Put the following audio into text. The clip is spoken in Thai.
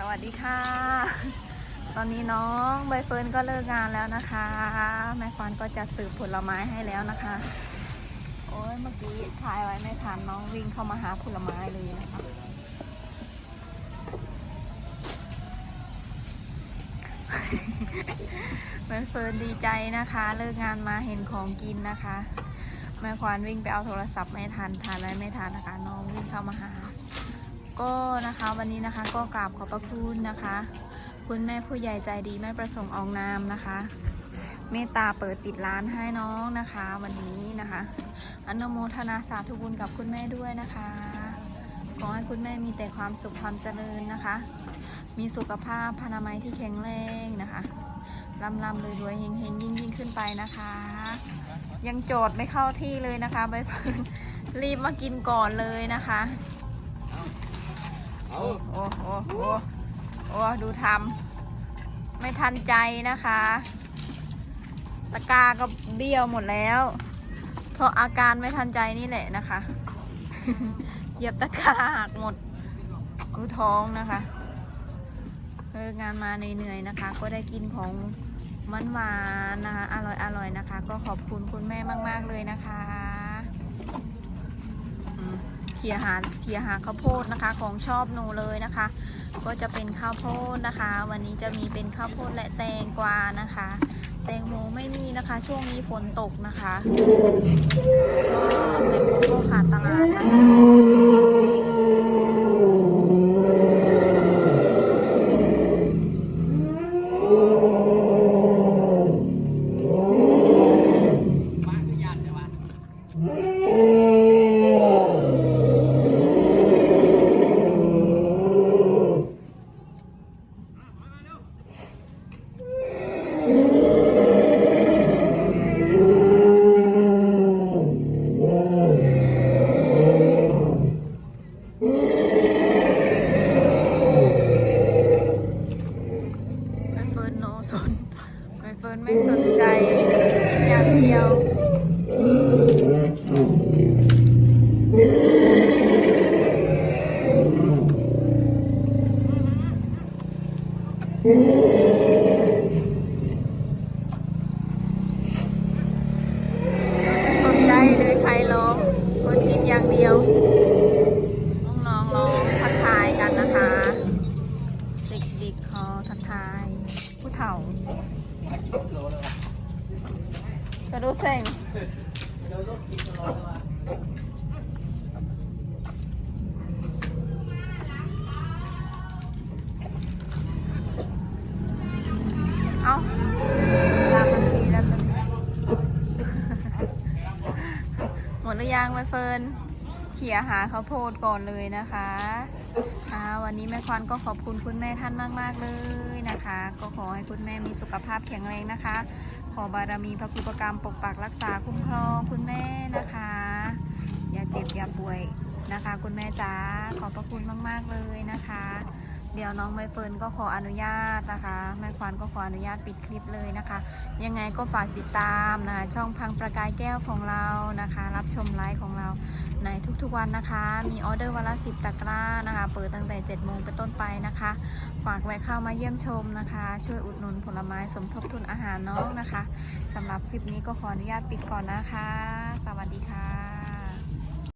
สวัสดีค่ะ ตอนนี้น้องใบเฟิร์นก็เลิกงานแล้วนะคะ แม่ควานก็จัดสืบผลไม้ให้แล้วนะคะ โอ้ยเมื่อกี้ถ่ายไว้ไม่ทันน้องวิ่งเข้ามาหาผลไม้เลยนะคะแม่เฟิร์นดีใจนะคะ เลิกงานมาเห็นของกินนะคะ แม่ควานวิ่งไปเอาโทรศัพท์ไม่ทันทานอะไรไม่ทันนะคะ น้องวิ่งเข้ามาหา ก็นะคะวันนี้นะคะก็กราบขอบพระคุณนะคะ คุณแม่ผู้ใหญ่ใจดีแม่ประสงค์อองนามนะคะ เมตตาเปิดปิดร้านให้น้องนะคะ วันนี้นะคะอนุโมทนาสาธุบุญกับคุณแม่ด้วยนะคะขอให้คุณแม่มีแต่ความสุขความเจริญนะคะ มีสุขภาพพนามัยที่แข็งแรงนะคะร่ำร่ำรวยรวยเฮงเฮงยิ่งยิ่งขึ้นไปนะคะ ยังโจทย์ไม่เข้าที่เลยนะคะใบเฟิร์นรีบมากินก่อนเลยนะคะ เอาโอ้โอ้โอ้โอ้ดูทำไม่ทันใจนะคะ ตะกร้าก็เบี้ยวหมดแล้วเพราะอาการไม่ทันใจนี่แหละนะคะ เหยียบตะกาหักหมดกูท้องนะคะเลิกงานมาเหนื่อยๆนะคะ ก็ได้กินของมันหวานนะคะ อร่อยๆนะคะ ก็ขอบคุณคุณแม่มาก ๆ เลยนะคะ เขี่ยหาเขี่ยหาข้าวโพดนะคะของชอบหนูเลยนะคะ ก็จะเป็นข้าวโพดนะคะ วันนี้จะมีเป็นข้าวโพดและแตงกวานะคะ แตงโมไม่มีนะคะ ช่วงนี้ฝนตกนะคะก็แตงโมก็ขาดตลาดนะคะใบเฟิร์นโนสนใบเฟิร์นไม่สนใจ กินอย่างเดียวไม่สนใจเลยใครร้องคนกินอย่างเดียว กระดูเซ็งเอาตามมันทีแล้วตอนนี้หมดหรือยังใบเฟิร์น เขี่ยหาข้าวโพดก่อนเลยนะคะค่ะวันนี้แม่ควันก็ขอบคุณคุณแม่ท่านมาก ๆ เลยนะคะ ก็ขอให้คุณแม่มีสุขภาพแข็งแรงนะคะ ขอบารมีพระคุปกรรมปกปักรักษาคุ้มครองคุณแม่นะคะ อย่าเจ็บอย่าป่วยนะคะ คุณแม่จ๋าขอบพระคุณมาก ๆ เลยนะคะ เดี๋ยวน้องใบเฟิร์นก็ขออนุญาตนะคะแม่ควานก็ขออนุญาตปิดคลิปเลยนะคะ ยังไงก็ฝากติดตามนะคะช่องพังประกายแก้วของเรานะคะ รับชมไลฟ์ของเราในทุกๆวันนะคะ มีออเดอร์วันละสิบตะกร้านะคะ เปิดตั้งแต่7โมงเป็นต้นไปนะคะ ฝากแวะเข้ามาเยี่ยมชมนะคะ ช่วยอุดหนุนผลไม้สมทบทุนอาหารน้องนะคะสำหรับคลิปนี้ก็ขออนุญาตปิดก่อนนะคะ สวัสดีค่ะ